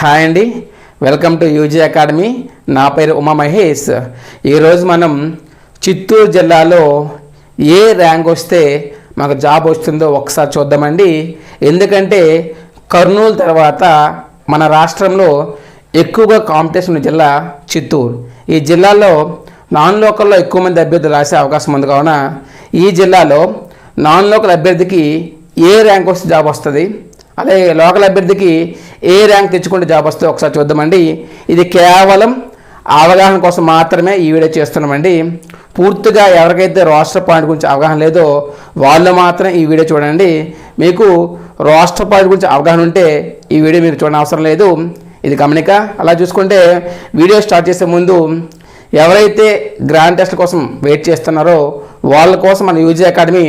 Hi అండి. Welcome to UG academy నా పేరు ఉమా మహేష్. ఈరోజు మనం చిత్తూరు జిల్లాలో ఏ ర్యాంక్ వస్తే మాకు జాబ్ వస్తుందో ఒకసారి చూద్దామండి. ఎందుకంటే కర్నూలు తర్వాత మన రాష్ట్రంలో ఎక్కువగా కాంపిటీషన్ ఉన్న జిల్లా చిత్తూరు. ఈ జిల్లాలో నాన్ లోకల్లో ఎక్కువ మంది అభ్యర్థులు రాసే అవకాశం ఉంది. కావున ఈ జిల్లాలో నాన్ లోకల్ అభ్యర్థికి ఏ ర్యాంక్ వస్తే జాబ్ వస్తుంది? అదే లోకల్ అభ్యర్థికి ఏ ర్యాంక్ తెచ్చుకుంటే జాబ్ వస్తే ఒకసారి చూద్దామండి. ఇది కేవలం అవగాహన కోసం మాత్రమే ఈ వీడియో చేస్తున్నామండి. పూర్తిగా ఎవరికైతే రాష్ట్ర పాయింట్ గురించి అవగాహన లేదో వాళ్ళు మాత్రం ఈ వీడియో చూడండి. మీకు రాష్ట్ర పాయింట్ గురించి అవగాహన ఉంటే ఈ వీడియో మీరు చూడని అవసరం లేదు. ఇది గమనిక. అలా చూసుకుంటే వీడియో స్టార్ట్ చేసే ముందు ఎవరైతే గ్రాండ్ టెస్ట్ కోసం వెయిట్ చేస్తున్నారో వాళ్ళ కోసం మన యూజీ అకాడమీ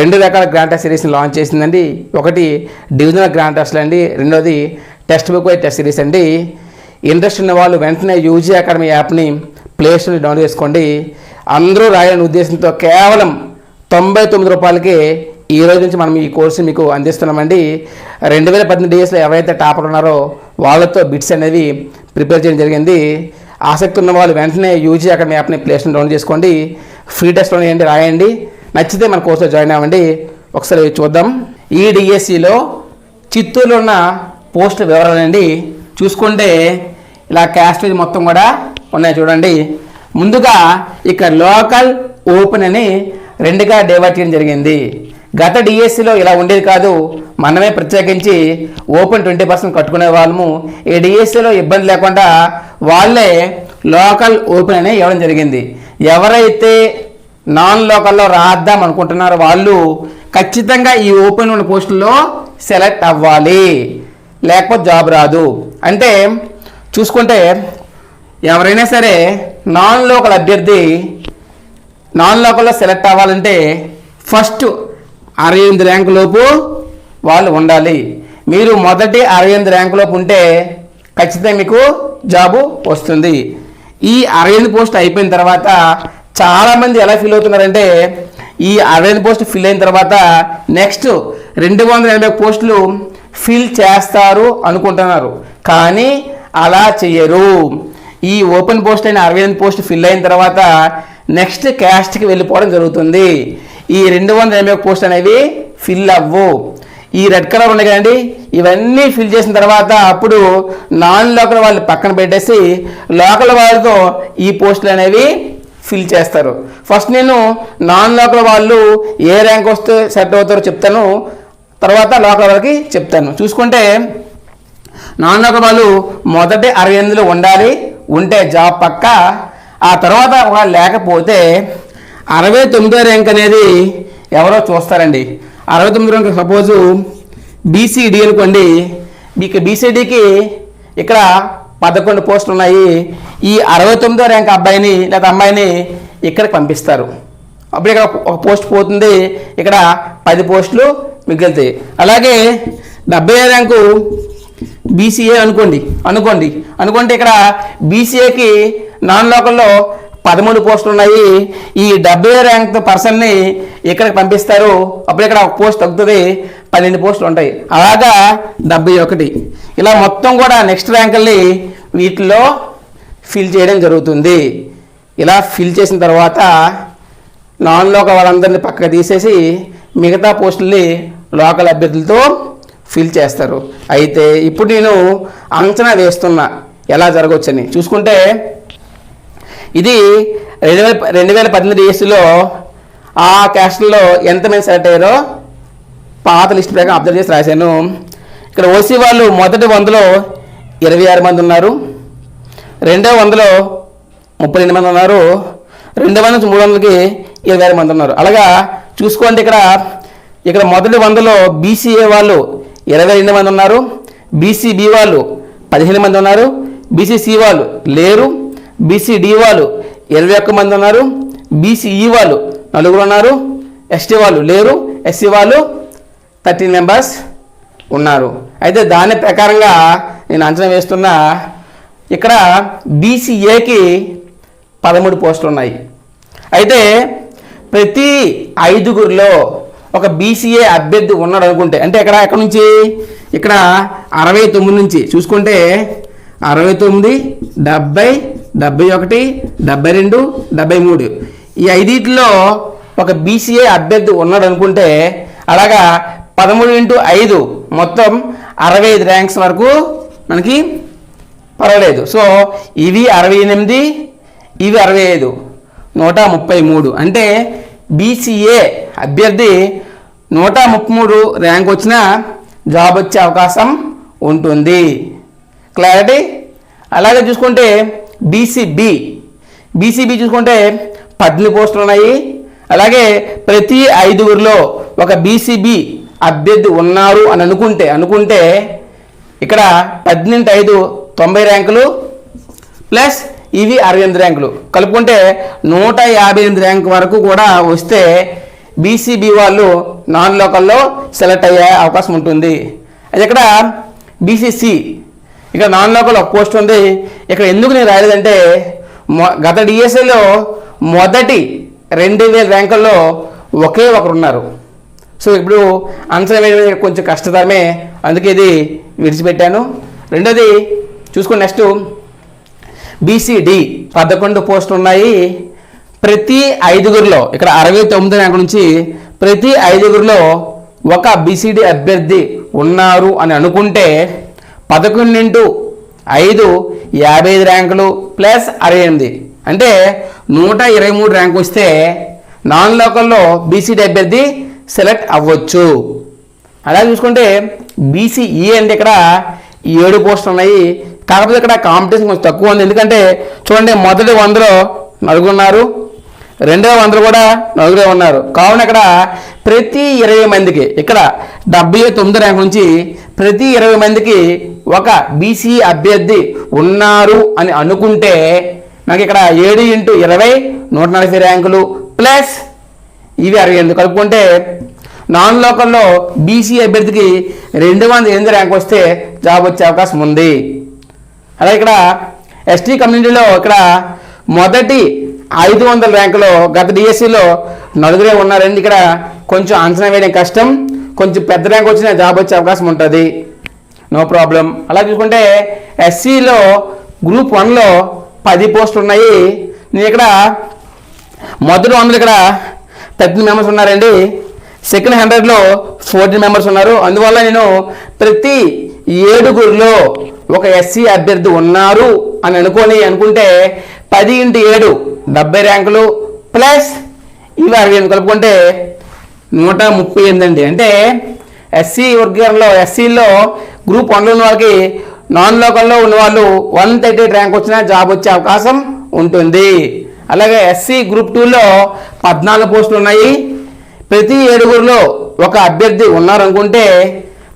రెండు రకాల గ్రాంటర్ సిరీస్ని లాంచ్ చేసిందండి. ఒకటి డివిజనల్ గ్రాంటర్స్లు అండి. రెండోది టెక్స్ట్ బుక్ వై టెస్ట్ సిరీస్ అండి. ఇంట్రెస్ట్ ఉన్న వాళ్ళు వెంటనే యూజీ అకాడమీ యాప్ని ప్లేస్టోర్ని డౌన్లోడ్ చేసుకోండి. అందరూ రాయాలని ఉద్దేశంతో కేవలం తొంభై తొమ్మిది రూపాయలకే ఈ రోజు నుంచి మనం ఈ కోర్సు మీకు అందిస్తున్నామండి. రెండు వేల పద్దెనిమిది డేస్లో ఎవరైతే టాపర్ ఉన్నారో వాళ్ళతో బిట్స్ అనేవి ప్రిపేర్ చేయడం జరిగింది. ఆసక్తి ఉన్న వాళ్ళు వెంటనే యూజీ అకాడమీ యాప్ని ప్లేస్ని డౌన్లోడ్ చేసుకోండి. ఫ్రీ టెస్ట్లో ఏంటి రాయండి. నచ్చితే మన కోర్సులో జాయిన్ అవ్వండి. ఒకసారి చూద్దాం. ఈ డిఎస్సిలో చిత్తూరులో ఉన్న పోస్ట్ వివరాలండి చూసుకుంటే ఇలా క్యాస్ట్ వైజ్ మొత్తం కూడా ఉన్నాయి చూడండి. ముందుగా ఇక్కడ లోకల్ ఓపెన్ అని రెండుగా డైవర్ట్ చేయడం జరిగింది. గత డిఎస్సిలో ఇలా ఉండేది కాదు. మనమే ప్రత్యేకించి ఓపెన్ ట్వంటీ పర్సెంట్ కట్టుకునే వాళ్ళము. ఈ డిఎస్సిలో ఇబ్బంది లేకుండా వాళ్ళే లోకల్ ఓపెన్ అని ఇవ్వడం జరిగింది. ఎవరైతే నాన్ లోకల్లో రాద్దాం అనుకుంటున్నారు వాళ్ళు ఖచ్చితంగా ఈ ఓపెన్ ఉన్న పోస్టుల్లో సెలెక్ట్ అవ్వాలి. లేకపోతే జాబ్ రాదు. అంటే చూసుకుంటే ఎవరైనా సరే నాన్ లోకల్ అభ్యర్థి నాన్ లోకల్లో సెలెక్ట్ అవ్వాలంటే ఫస్ట్ అరవై ఎనిమిది ర్యాంకు లోపు వాళ్ళు ఉండాలి. మీరు మొదటి అరవై ఎనిమిది ర్యాంకు లోపు ఉంటే ఖచ్చితంగా మీకు జాబు వస్తుంది. ఈ అరవై ఎనిమిది పోస్ట్ అయిపోయిన తర్వాత చాలామంది ఎలా ఫీల్ అవుతున్నారంటే ఈ అరవై పోస్ట్ ఫిల్ అయిన తర్వాత నెక్స్ట్ రెండు వందల ఎనభై పోస్టులు ఫిల్ చేస్తారు అనుకుంటున్నారు. కానీ అలా చేయరు ఈ ఓపెన్ పోస్ట్ అయిన అరవై ఎనిమిది పోస్ట్ ఫిల్ అయిన తర్వాత నెక్స్ట్ క్యాస్ట్కి వెళ్ళిపోవడం జరుగుతుంది. ఈ రెండు వందల ఎనభై పోస్ట్ అనేవి ఫిల్ అవ్వు. ఈ రెడ్ కలర్ ఉన్నాయి కదండి ఇవన్నీ ఫిల్ చేసిన తర్వాత అప్పుడు నాన్ లోకల్ వాళ్ళు పక్కన పెట్టేసి లోకల్ వాళ్ళతో ఈ పోస్టులు అనేవి ఫిల్ చేస్తారు. ఫస్ట్ నేను నాన్ లోకల్ వాళ్ళు ఏ ర్యాంక్ వస్తే సెట్ అవుతారో చెప్తాను. తర్వాత లోకల్ వాళ్ళకి చెప్తాను. చూసుకుంటే నాన్ లోకల్ వాళ్ళు మొదటి అరవై ఎనిమిదిలో ఉండాలి ఉంటే జాబ్ పక్క. ఆ తర్వాత వాళ్ళు లేకపోతే అరవై తొమ్మిదో ర్యాంక్ అనేది ఎవరో చూస్తారండి. అరవై తొమ్మిది ర్యాంక్ సపోజు బీసీడీ అనుకోండి. మీకు బీసీడీకి ఇక్కడ పదకొండు పోస్టులు ఉన్నాయి. ఈ అరవై తొమ్మిదో ర్యాంక్ అబ్బాయిని లేదా అమ్మాయిని ఇక్కడికి పంపిస్తారు. అప్పుడు ఇక్కడ ఒక పోస్ట్ పోతుంది. ఇక్కడ పది పోస్టులు మిగులుతాయి. అలాగే డెబ్బై ర్యాంకు బీసీఏ అనుకోండి. అనుకోండి. అనుకుంటే ఇక్కడ బీసీఏకి నాన్ లోకల్లో పదమూడు పోస్టులు ఉన్నాయి. ఈ డెబ్బై ర్యాంక్ పర్సన్ని ఇక్కడికి పంపిస్తారు. అప్పుడు ఇక్కడ ఒక పోస్ట్ తగ్గుతుంది. పన్నెండు పోస్టులు ఉంటాయి. అలాగా డెబ్బై ఒకటి. ఇలా మొత్తం కూడా నెక్స్ట్ ర్యాంకుల్ని వీటిలో ఫిల్ చేయడం జరుగుతుంది. ఇలా ఫిల్ చేసిన తర్వాత నాన్ లోకల్ వాళ్ళందరినీ పక్కకు తీసేసి మిగతా పోస్టుల్ని లోకల్ అభ్యర్థులతో ఫిల్ చేస్తారు. అయితే ఇప్పుడు నేను అంచనా వేస్తున్నా. ఎలా జరగవచ్చని. చూసుకుంటే ఇది రెండు వేల రెండు వేల పద్దెనిమిది ఇయర్స్లో ఆ క్యాస్ట్లో ఎంతమంది సెలెక్ట్ అయ్యారో పాత లిస్ట్ ప్రకారం అబ్జర్వ్ చేసి రాశాను. ఇక్కడ ఓసీ వాళ్ళు మొదటి వందలో ఇరవై ఆరు మంది ఉన్నారు. రెండవ వందలో ముప్పై రెండు మంది ఉన్నారు. రెండు వందల నుంచి మూడు వందలకి ఇరవై ఆరు మంది ఉన్నారు. అలాగా చూసుకోండి ఇక్కడ. ఇక్కడ మొదటి వందలో బీసీఏ వాళ్ళు ఇరవై రెండు మంది ఉన్నారు. బీసీబీ వాళ్ళు పదిహేను మంది ఉన్నారు. బీసీసీ వాళ్ళు లేరు. బీసీడీ వాళ్ళు ఇరవై ఒక్క మంది ఉన్నారు. బీసీఈ వాళ్ళు నలుగురు ఉన్నారు. ఎస్టీ వాళ్ళు లేరు. ఎస్సీ వాళ్ళు థర్టీన్ మెంబర్స్ ఉన్నారు. అయితే దాని ప్రకారంగా నేను అంచనా వేస్తున్నా ఇక్కడ బీసీఏకి పదమూడు పోస్టులు ఉన్నాయి. అయితే ప్రతి ఐదుగురిలో ఒక బీసీఏ అభ్యర్థి ఉన్నాడు అనుకుంటే అంటే ఇక్కడ ఎక్కడి నుంచి? ఇక్కడ అరవై తొమ్మిది నుంచి. చూసుకుంటే అరవై తొమ్మిది డెబ్బై డెబ్బై ఒకటి డెబ్బై రెండు డెబ్బై మూడు. ఈ ఐదింటిలో ఒక బీసీఏ అభ్యర్థి ఉన్నాడు అనుకుంటే అలాగా పదమూడు ఇంటూ ఐదు మొత్తం అరవై ఐదు ర్యాంక్స్ వరకు మనకి పర్వాలేదు. సో ఇవి అరవై ఎనిమిది ఇవి అరవై ఐదు నూట ముప్పై మూడు. అంటే బీసీఏ అభ్యర్థి నూట ముప్పై మూడు ర్యాంక్ వచ్చినా జాబ్ వచ్చే అవకాశం ఉంటుంది. క్లారిటీ అలాగే చూసుకుంటే బీసీబీ బీసీబీ చూసుకుంటే పద్దెనిమిది పోస్టులు ఉన్నాయి. అలాగే ప్రతి ఐదుగురిలో ఒక బీసీబీ అభ్యర్థి ఉన్నారు అని అనుకుంటే అనుకుంటే ఇక్కడ పద్దెనిమిది ఐదు తొంభై ర్యాంకులు ప్లస్ ఇవి అరవై ఎనిమిది ర్యాంకులు. కలుపుకుంటే నూట యాభై ఎనిమిది ర్యాంక్ వరకు కూడా వస్తే బీసీబీ వాళ్ళు నాన్ లోకల్లో సెలెక్ట్ అయ్యే అవకాశం ఉంటుంది. అది ఇక్కడ బీసీసీ ఇక్కడ నాన్ లోకల్ ఒక పోస్ట్ ఉంది. ఇక్కడ ఎందుకు నేను రాయలేదంటే గత డిఎస్ఏలో మొదటి రెండు వేల ర్యాంకుల్లో ఒకే ఒకరు ఉన్నారు సో ఇప్పుడు ఆన్సర్ వేయడం కొంచెం కష్టతరమే. అందుకే ఇది విడిచిపెట్టాను. రెండోది చూసుకోండి నెక్స్ట్. బీసీడి పదకొండు పోస్టులు ఉన్నాయి. ప్రతి ఐదుగురిలో ఇక్కడ అరవై తొమ్మిది ర్యాంకు నుంచి ప్రతి ఐదుగురిలో ఒక బీసీడీ అభ్యర్థి ఉన్నారు అని అనుకుంటే పదకొండు ఐదు యాభై ఐదు ర్యాంకులు ప్లస్ అరవై ఎనిమిది. అంటే నూట ఇరవై మూడు ర్యాంకు వస్తే నాన్ లోకల్లో బీసీడీ అభ్యర్థి సెలెక్ట్ అవ్వచ్చు. అలా చూసుకుంటే బీసీఈ అంటే ఇక్కడ ఏడు పోస్టులు ఉన్నాయి. కాకపోతే ఇక్కడ కాంపిటీషన్ కొంచెం తక్కువ ఉంది. ఎందుకంటే చూడండి మొదటి వందలో నలుగున్నారు రెండవ వందలు కూడా నలుగురే ఉన్నారు. కావున ఇక్కడ ప్రతి ఇరవై మందికి ఇక్కడ డెబ్బై తొమ్మిది ర్యాంక్ నుంచి ప్రతి ఇరవై మందికి ఒక బీసీ అభ్యర్థి ఉన్నారు అని అనుకుంటే నాకు ఇక్కడ ఏడు ఇంటూ ఇరవై నూట నలభై ర్యాంకులు ప్లస్ ఇవి అరవై ఎనిమిది కలుపుకుంటే నాన్ లోకల్లో బీసీ అభ్యర్థికి రెండు వందల ఎనిమిది ర్యాంక్ వస్తే జాబ్ వచ్చే అవకాశం ఉంది. అలాగే ఇక్కడ ఎస్టీ కమ్యూనిటీలో ఇక్కడ మొదటి ఐదు వందల ర్యాంకులో గత డిఎస్సిలో నలుగురే ఉన్నారండి. ఇక్కడ కొంచెం అంచనా వేయడం కష్టం. కొంచెం పెద్ద ర్యాంక్ వచ్చిన జాబ్ వచ్చే అవకాశం ఉంటుంది. No problem. అలా చూసుకుంటే ఎస్సీలో గ్రూప్ వన్లో పది పోస్టులు ఉన్నాయి. నేను ఇక్కడ మొదటి వందలు ఇక్కడ థర్టీన్ మెంబర్స్ ఉన్నారండి. సెకండ్ హండ్రెడ్లో ఫోర్టీన్ మెంబర్స్ ఉన్నారు. అందువల్ల నేను ప్రతి ఏడుగురిలో ఒక ఎస్సీ అభ్యర్థి ఉన్నారు అని అనుకొని అనుకుంటే పది ఇంటి ఏడు డెబ్బై ర్యాంకులు ప్లస్ ఇవి అరవై ఎనిమిది కలుపుకుంటే నూట ముప్పై ఎనిమిది అండి అంటే ఎస్సీ వర్గంలో ఎస్సీలో గ్రూప్ వన్లో ఉన్న వాళ్ళకి నాన్ లోకల్లో ఉన్న వాళ్ళు వన్ థర్టీ ర్యాంక్ వచ్చినా జాబ్ వచ్చే అవకాశం ఉంటుంది. అలాగే ఎస్సీ గ్రూప్ టూలో పద్నాలుగు పోస్టులు ఉన్నాయి. ప్రతి ఏడుగురిలో ఒక అభ్యర్థి ఉన్నారనుకుంటే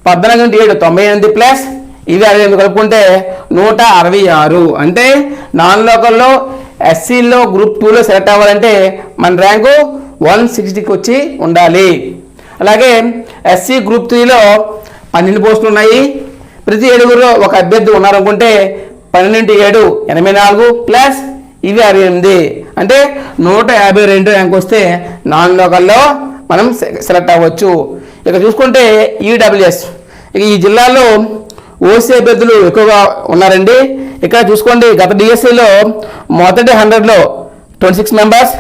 పద్నాలుగు ఇంటి ఏడు తొంభై ఎనిమిది ప్లస్ ఇవి అరవై ఎనిమిది కలుపుకుంటే నూట అరవై ఆరు. అంటే నాన్ లోకల్లో ఎస్సీలో గ్రూప్ టూలో సెలెక్ట్ అవ్వాలంటే మన ర్యాంకు వన్ సిక్స్టీకి వచ్చి ఉండాలి. అలాగే ఎస్సీ గ్రూప్ త్రీలో పన్నెండు పోస్టులు ఉన్నాయి. ప్రతి ఏడుగురు ఒక అభ్యర్థి ఉన్నారనుకుంటే పన్నెండు ఏడు ఎనభై నాలుగు ప్లస్ ఇవి అరవై ఎనిమిది. అంటే నూట యాభై రెండు ర్యాంక్ వస్తే నాన్ లోకల్లో మనం సె- సెలెక్ట్ అవ్వచ్చు. ఇక చూసుకుంటే ఈడబ్ల్యూఎస్ ఇక ఈ జిల్లాలో ఓసీ అభ్యర్థులు ఎక్కువగా ఉన్నారండి. ఇక్కడ చూసుకోండి గత డిఎస్సిలో మొదటి హండ్రెడ్లో ట్వంటీ సిక్స్ మెంబర్స్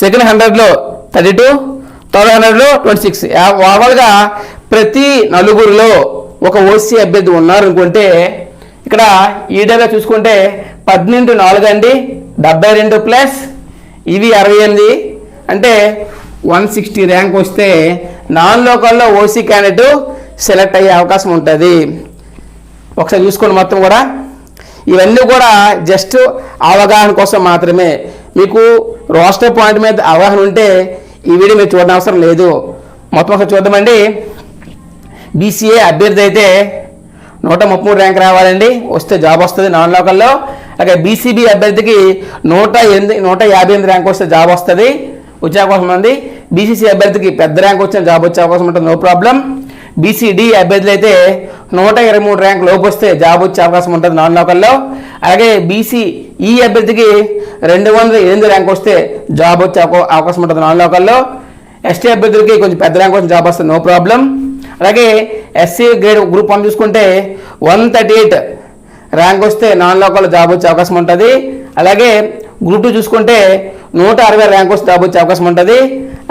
సెకండ్ హండ్రెడ్లో థర్టీ టూ థర్డ్ హండ్రెడ్లో ట్వంటీ సిక్స్. ఓవరాల్గా ప్రతి నలుగురిలో ఒక ఓసీ అభ్యర్థి ఉన్నారు అనుకుంటే ఇక్కడ ఈడగా చూసుకుంటే పద్దెనిమిది నాలుగు అండి డెబ్బై రెండు ప్లస్ ఇవి అరవై ఎనిమిది. అంటే వన్ సిక్స్టీ ర్యాంక్ వస్తే నాన్ లోకల్లో ఓసీ క్యాండిడేట్ సెలెక్ట్ అయ్యే అవకాశం ఉంటుంది. ఒకసారి చూసుకోండి మొత్తం కూడా. ఇవన్నీ కూడా జస్ట్ అవగాహన కోసం మాత్రమే. మీకు రోస్టర్ పాయింట్ మీద అవగాహన ఉంటే ఈ వీడియో మీరు చూడడం అవసరం లేదు. మొత్తం ఒకసారి చూద్దామండి. బీసీఏ అభ్యర్థి అయితే నూట ముప్పై మూడు ర్యాంక్ రావాలండి. వస్తే జాబ్ వస్తుంది నాన్ లోకల్లో అలాగే బీసీబీ అభ్యర్థికి నూట ఎనిమిది నూట యాభై ఎనిమిది ర్యాంక్ వస్తే జాబ్ వస్తుంది. వచ్చే అవకాశం ఉంది. బీసీసీ అభ్యర్థికి పెద్ద ర్యాంక్ వచ్చిన జాబ్ వచ్చే అవకాశం ఉంటుంది. నో ప్రాబ్లం బీసీడీ అభ్యర్థులు అయితే నూట ఇరవై మూడు ర్యాంక్ లోపు వస్తే జాబ్ వచ్చే అవకాశం ఉంటుంది నాన్ లోకల్లో అలాగే బీసీ ఈ అభ్యర్థికి రెండు వందల ఎనిమిది ర్యాంక్ వస్తే జాబ్ వచ్చే అవకాశం ఉంటుంది నాన్ లోకల్లో ఎస్టీ అభ్యర్థులకి కొంచెం పెద్ద ర్యాంక్ వచ్చిన జాబ్ వస్తుంది నో ప్రాబ్లం. అలాగే ఎస్సీ గ్రేడ్ గ్రూప్ వన్ చూసుకుంటే వన్ థర్టీ ఎయిట్ ర్యాంక్ వస్తే నాన్ లోకల్లో జాబ్ వచ్చే అవకాశం ఉంటుంది. అలాగే గ్రూప్ టూ చూసుకుంటే నూట అరవై ర్యాంక్ వస్తే జాబ్ వచ్చే అవకాశం ఉంటుంది.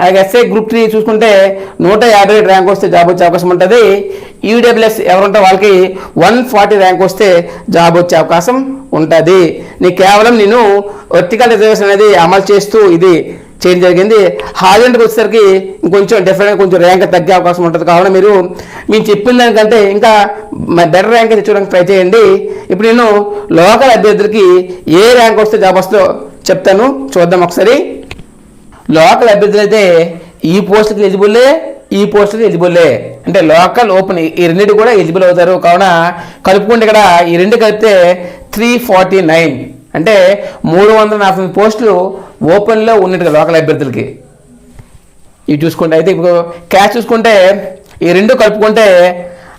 అలాగే ఎస్ఏ గ్రూప్ త్రీ చూసుకుంటే నూట యాభై ఏడు ర్యాంక్ వస్తే జాబ్ వచ్చే అవకాశం ఉంటుంది. ఈడబ్ల్యూఎస్ ఎవరుంటే వాళ్ళకి వన్ ఫార్టీ ర్యాంక్ వస్తే జాబ్ వచ్చే అవకాశం ఉంటుంది. నీ కేవలం నేను వర్టికల్ రిజర్వేషన్ అనేది అమలు చేస్తూ ఇది చేయడం జరిగింది. హాజెంట్కి వచ్చేసరికి ఇంకొంచెం డిఫరెంట్ కొంచెం ర్యాంక్ తగ్గే అవకాశం ఉంటుంది. కావున మీరు మేము చెప్పిన దానికంటే ఇంకా బెటర్ ర్యాంక్ తెచ్చుకోవడానికి ట్రై చేయండి. ఇప్పుడు నేను లోకల్ అభ్యర్థులకి ఏ ర్యాంక్ వస్తే జాబ్ వస్తుందో చెప్తాను. చూద్దాం ఒకసారి. లోకల్ అభ్యర్థులు అయితే ఈ పోస్టుకి ఎలిజిబుల్లే ఈ పోస్టుకి ఎలిజిబుల్లే అంటే లోకల్ ఓపెన్ ఈ రెండింటి కూడా ఎలిజిబుల్ అవుతారు. కావున కలుపుకుంటే ఇక్కడ ఈ రెండు కలిపితే త్రీ ఫార్టీ నైన్ అంటే మూడు వందల నలభై పోస్టులు ఓపెన్లో ఉన్నట్టుగా లోకల్ అభ్యర్థులకి. ఇవి చూసుకుంటే అయితే ఇప్పుడు క్యాష్ చూసుకుంటే ఈ రెండు కలుపుకుంటే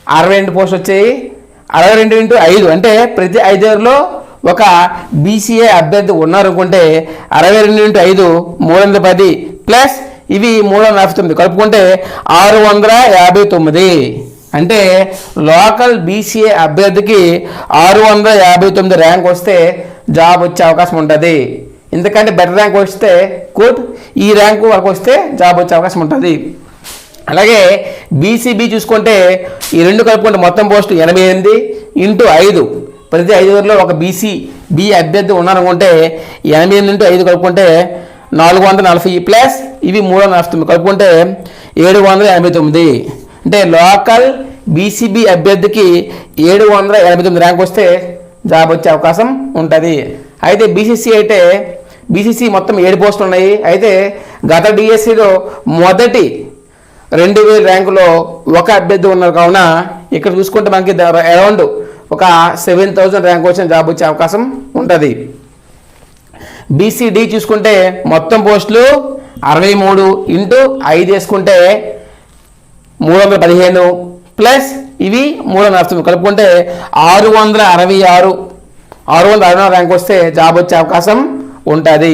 అరవై రెండు పోస్టులు వచ్చాయి. అరవై రెండు ఇంటూ ఐదు. అంటే ప్రతి ఐదేరులో ఒక బీసీఏ అభ్యర్థి ఉన్నారు అనుకుంటే అరవై రెండు ఇంటూ ఐదు మూడు వందల పది ప్లస్ ఇవి మూడు వందల నలభై తొమ్మిది. కలుపుకుంటే ఆరు వందల యాభై తొమ్మిది. అంటే లోకల్ బీసీఏ అభ్యర్థికి ఆరు వందల యాభై తొమ్మిది ర్యాంక్ వస్తే జాబ్ వచ్చే అవకాశం ఉంటుంది. ఎందుకంటే బెటర్ ర్యాంక్ వస్తే గుడ్ ఈ ర్యాంకు వరకు వస్తే జాబ్ వచ్చే అవకాశం ఉంటుంది. అలాగే బీసీబీ చూసుకుంటే ఈ రెండు కలుపుకుంటే మొత్తం పోస్టు ఎనభై ఎనిమిది ఇంటూ ఐదు. ప్రతి ఐదుగురిలో ఒక బీసీ బి అభ్యర్థి ఉన్నారనుకుంటే ఎనభై ఎనిమిది ఐదు కలుపుకుంటే నాలుగు వందల నలభై ప్లస్ ఇవి మూడు వందల నలభై తొమ్మిది. కలుపుకుంటే ఏడు వందల ఎనభై తొమ్మిది. అంటే లోకల్ బీసీబీ అభ్యర్థికి ఏడు వందల ఎనభై తొమ్మిది ర్యాంక్ వస్తే జాబ్ వచ్చే అవకాశం ఉంటుంది. అయితే బీసీసీ అయితే బీసీసీ మొత్తం ఏడు పోస్టులు ఉన్నాయి. అయితే గత డిఎస్సిలో మొదటి రెండు వేల ర్యాంకులో ఒక అభ్యర్థి ఉన్నారు. కావున ఇక్కడ చూసుకుంటే మనకి అరౌండ్ ఒక సెవెన్ థౌజండ్ ర్యాంక్ వచ్చిన జాబ్ వచ్చే అవకాశం ఉంటుంది. బీసీడీ చూసుకుంటే మొత్తం పోస్టులు అరవై మూడు ఇంటూ ఐదు వేసుకుంటే మూడు వందల పదిహేను ప్లస్ ఇవి మూడు వందల కలుపుకుంటే ఆరు వందల అరవై ఆరు ఆరు వందల అరవై ర్యాంక్ వస్తే జాబ్ వచ్చే అవకాశం ఉంటుంది.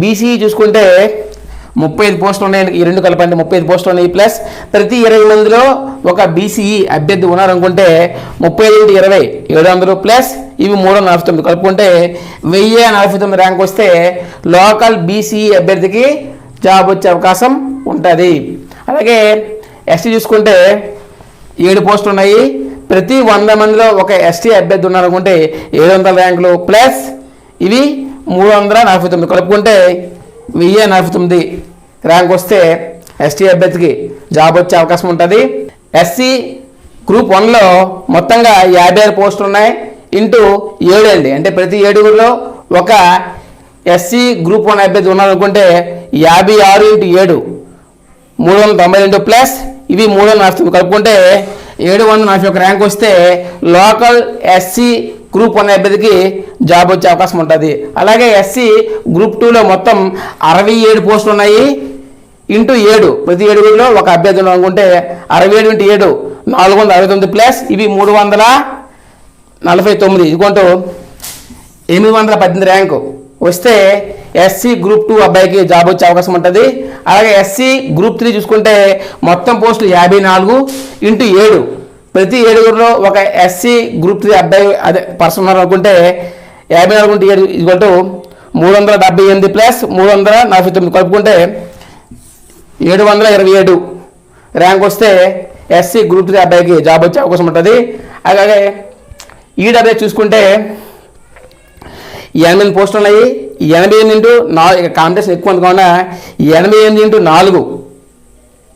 బీసీ చూసుకుంటే ముప్పై ఐదు పోస్టులు ఉన్నాయి ఈ రెండు కలపండి ముప్పై ఐదు పోస్టులు ఉన్నాయి ప్లస్ ప్రతి ఇరవై మందిలో ఒక బీసీఈ అభ్యర్థి ఉన్నారనుకుంటే ముప్పై ఐదు ఇరవై ఏడు వందలు ప్లస్ ఇవి మూడు నలభై తొమ్మిది కలుపుకుంటే వెయ్యి నలభై తొమ్మిది ర్యాంక్ వస్తే లోకల్ బీసీఈ అభ్యర్థికి జాబ్ వచ్చే అవకాశం ఉంటుంది. అలాగే ఎస్టీ చూసుకుంటే ఏడు పోస్టులు ఉన్నాయి ప్రతి వంద మందిలో ఒక ఎస్టీ అభ్యర్థి ఉన్నారనుకుంటే ఏడు వందల ర్యాంకులు ప్లస్ ఇవి మూడు వందల నలభై తొమ్మిది కలుపుకుంటే వెయ్యి నలభై తొమ్మిది ర్యాంక్ వస్తే ఎస్టీ అభ్యర్థికి జాబ్ వచ్చే అవకాశం ఉంటుంది. ఎస్సీ గ్రూప్ వన్లో మొత్తంగా యాభై ఆరు పోస్టులు ఉన్నాయి. ఇంటూ ఏడు అండి అంటే ప్రతి ఏడుగురిలో ఒక ఎస్సీ గ్రూప్ వన్ అభ్యర్థి ఉన్నారనుకుంటే యాభై ఆరు ఇంటూ ఏడు మూడు వందల తొంభై రెండు ప్లస్ ఇవి మూడు వందల నలభై తొమ్మిది కలుపుకుంటే ఏడు వందల నలభై ఒక ర్యాంక్ వస్తే లోకల్ ఎస్సీ గ్రూప్ వన్ అభ్యర్థికి జాబ్ వచ్చే అవకాశం ఉంటుంది. అలాగే ఎస్సీ గ్రూప్ టూలో మొత్తం అరవై ఏడు పోస్టులు ఉన్నాయి. ఇంటూ ఏడు ప్రతి ఏడుగురిలో ఒక అభ్యర్థులు అనుకుంటే అరవై ఏడు ఇంటూ ఏడు నాలుగు వందల అరవై తొమ్మిది ప్లస్ ఇవి మూడు వందల నలభై తొమ్మిది. ఇదిగోంటూ ఎనిమిది వందల పద్దెనిమిది ర్యాంకు. వస్తే ఎస్సీ గ్రూప్ టూ అబ్బాయికి జాబ్ వచ్చే అవకాశం ఉంటుంది. అలాగే ఎస్సీ గ్రూప్ త్రీ చూసుకుంటే మొత్తం పోస్టులు యాభై నాలుగు ఇంటూ ఏడు. ప్రతి ఏడుగురిలో ఒక ఎస్సీ గ్రూప్ త్రీ అబ్బాయి అదే పర్సన్ ఉన్నారు అనుకుంటే యాభై నాలుగు ఇంటూ ఏడు ఇదిగోటు మూడు వందల డెబ్బై ఎనిమిది ప్లస్ మూడు వందల నలభై తొమ్మిది కలుపుకుంటే ఏడు వందల ఇరవై ఏడు. ర్యాంక్ వస్తే ఎస్సీ గ్రూప్ త్రీ అబ్బాయికి జాబ్ వచ్చే అవకాశం ఉంటుంది. అలాగే ఈడబ్ల్యూ చూసుకుంటే ఎనిమిది పోస్టులు ఉన్నాయి. ఎనభై ఎనిమిది ఇంటూ నాలుగు కాంపిటీషన్ ఎక్కువ ఉంది కావున ఎనభై ఎనిమిది ఇంటూ నాలుగు.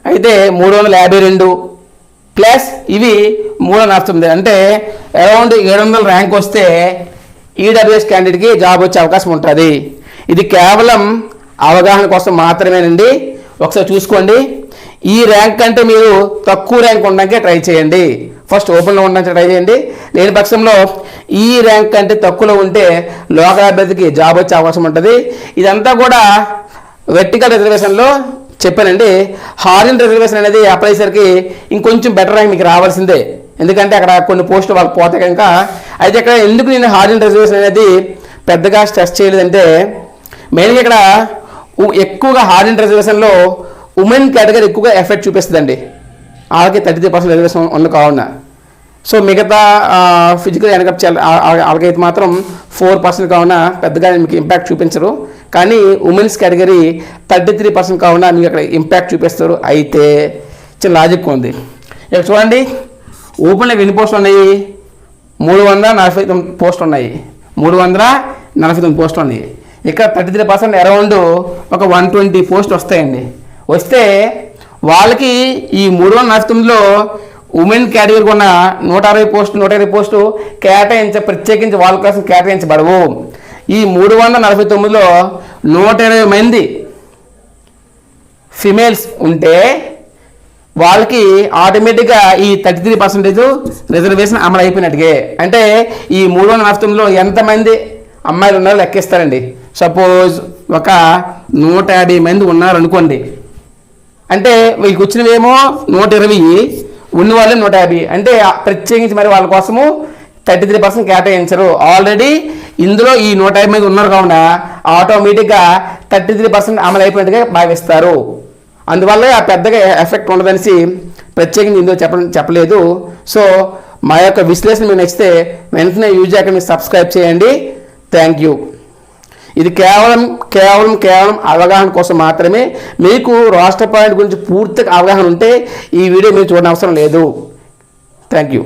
అయితే మూడు వందల యాభై రెండు. ప్లస్ ఇవి మూల వందల అంటే అరౌండ్ ఏడు వందల ర్యాంక్ వస్తే ఈడబ్ల్యూఎస్ క్యాండిడేట్కి జాబ్ వచ్చే అవకాశం ఉంటుంది. ఇది కేవలం అవగాహన కోసం మాత్రమేనండి. ఒకసారి చూసుకోండి. ఈ ర్యాంక్ కంటే మీరు తక్కువ ర్యాంక్ ఉండడానికే ట్రై చేయండి. ఫస్ట్ ఓపెన్లో ఉండడానికి ట్రై చేయండి. లేని పక్షంలో ఈ ర్యాంక్ కంటే తక్కువలో ఉంటే లోకల్ అభ్యర్థికి జాబ్ వచ్చే అవకాశం ఉంటుంది. ఇదంతా కూడా వెర్టికల్ రిజర్వేషన్లో చెప్పానండి హారిన్ రిజర్వేషన్ అనేది అప్లై చేసరికి ఇంకొంచెం బెటర్ ర్యాంక్ మీకు రావాల్సిందే. ఎందుకంటే అక్కడ కొన్ని పోస్టులు వాళ్ళకి పోతే కనుక అయితే ఇక్కడ ఎందుకు నేను హారిన్ రిజర్వేషన్ అనేది పెద్దగా స్ట్రెస్ చేయలేదంటే మెయిన్గా ఇక్కడ ఎక్కువగా హారిన్ రిజర్వేషన్లో ఉమెన్ కేటగిరీ ఎక్కువగా ఎఫెక్ట్ చూపిస్తుందండి. వాళ్ళకి థర్టీ త్రీ పర్సెంట్ రిజర్వేషన్ ఉన్న కావున. సో మిగతా ఫిజికల్ హ్యాండిక్యాప్ చాలా వాళ్ళకైతే మాత్రం ఫోర్ పర్సెంట్ కావున పెద్దగా మీకు ఇంపాక్ట్ చూపించరు. కానీ women's category thirty three percent కావున మీకు అక్కడ ఇంపాక్ట్ చూపిస్తారు. అయితే చిన్న లాజిక్ ఉంది. ఇక్కడ చూడండి ఓపెన్లో ఎన్ని పోస్టులు ఉన్నాయి? మూడు వందల నలభై తొమ్మిది పోస్టులు ఉన్నాయి. మూడు వందల నలభై తొమ్మిది పోస్టులు ఉన్నాయి. ఇక్కడ థర్టీ త్రీ పర్సెంట్ అరౌండ్ ఒక వన్ ట్వంటీ పోస్ట్ వస్తాయండి. వస్తే వాళ్ళకి ఈ మూడు వందల నలభై తొమ్మిదిలో ఉమెన్ కేటగిరీకి ఉన్న నూట అరవై పోస్టు నూట ఇరవై పోస్టు కేటాయించ ప్రత్యేకించి వాళ్ళ కోసం కేటాయించబడవు. ఈ మూడు వందల నలభై తొమ్మిదిలో నూట ఇరవై మంది ఫిమేల్స్ ఉంటే వాళ్ళకి ఆటోమేటిక్గా ఈ థర్టీ త్రీ పర్సెంటేజ్ రిజర్వేషన్ అమలు అయిపోయినట్టుగే అంటే ఈ మూడు వందల నలభై తొమ్మిదిలో ఎంతమంది అమ్మాయిలు ఉన్నారో లెక్కిస్తారండి. సపోజ్ ఒక నూట యాభై మంది ఉన్నారు అనుకోండి అంటే వీళ్ళకి వచ్చినవేమో నూట ఇరవై ఉన్న వాళ్ళు నూట యాభై. అంటే ప్రత్యేకించి మరి వాళ్ళ కోసము థర్టీ త్రీ పర్సెంట్ కేటాయించరు. ఆల్రెడీ ఇందులో ఈ నూట యాభై మంది ఉన్నారు కావున ఆటోమేటిక్గా థర్టీ త్రీ పర్సెంట్ అమలు అయిపోయినట్టుగా భావిస్తారు. అందువల్ల ఆ పెద్దగా ఎఫెక్ట్ ఉండదనేసి ప్రత్యేకంగా ఇందులో చెప్ప చెప్పలేదు. సో మా యొక్క విశ్లేషణ మీకు నచ్చితే వెంటనే యూజ్ అకాడమీ సబ్స్క్రైబ్ చేయండి. థ్యాంక్ యూ ఇది కేవలం కేవలం కేవలం అవగాహన కోసం మాత్రమే. మీకు రాష్ట్ర పాయింట్ గురించి పూర్తిగా అవగాహన ఉంటే ఈ వీడియో మీరు చూడనవసరం లేదు. Thank you